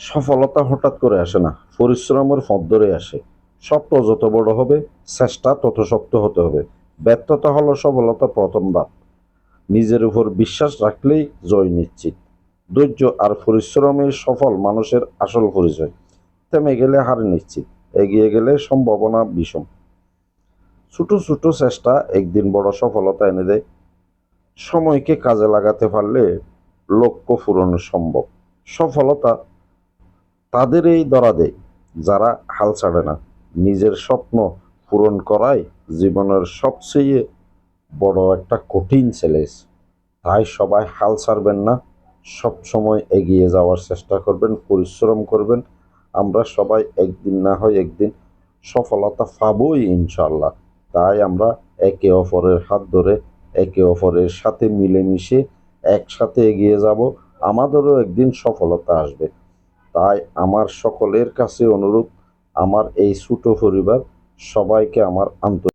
সফলতা হঠাৎ করে আসে না, পরিশ্রমের পথ ধরে আসে। স্বপ্ন যত বড় হবে, চেষ্টা তত শক্ত হতে হবে। ব্যর্থতা হলো সফলতা প্রথম ধাপ। নিজের উপর বিশ্বাস রাখলেই জয় নিশ্চিত। ধৈর্য আর পরিশ্রমের সফল মানুষের আসল পরিচয়। থেমে গেলে হার নিশ্চিত, এগিয়ে গেলে সম্ভাবনা বিষম। ছোট ছোট চেষ্টা একদিন বড় সফলতা এনে দেয়। সময়কে কাজে লাগাতে পারলে লক্ষ্য পূরণ সম্ভব। সফলতা তাদেরই এই দরাদে যারা হাল ছাড়ে না, নিজের স্বপ্ন পূরণ করাই জীবনের সবচেয়ে বড় একটা কঠিন চ্যালেঞ্জ। তাই সবাই হাল ছাড়বেন না, সব সময় এগিয়ে যাওয়ার চেষ্টা করবেন, পরিশ্রম করবেন। আমরা সবাই একদিন না হয় একদিন সফলতা পাবই ইনশাল্লাহ তাই আমরা একে অপরের হাত ধরে, একে অপরের সাথে মিলেমিশে একসাথে এগিয়ে যাব। আমাদেরও একদিন সফলতা আসবে। তাই আমার সকলের কাছে অনুরোধ আমার এই ছোট পরিবার সবাইকে আমার আন্তরিক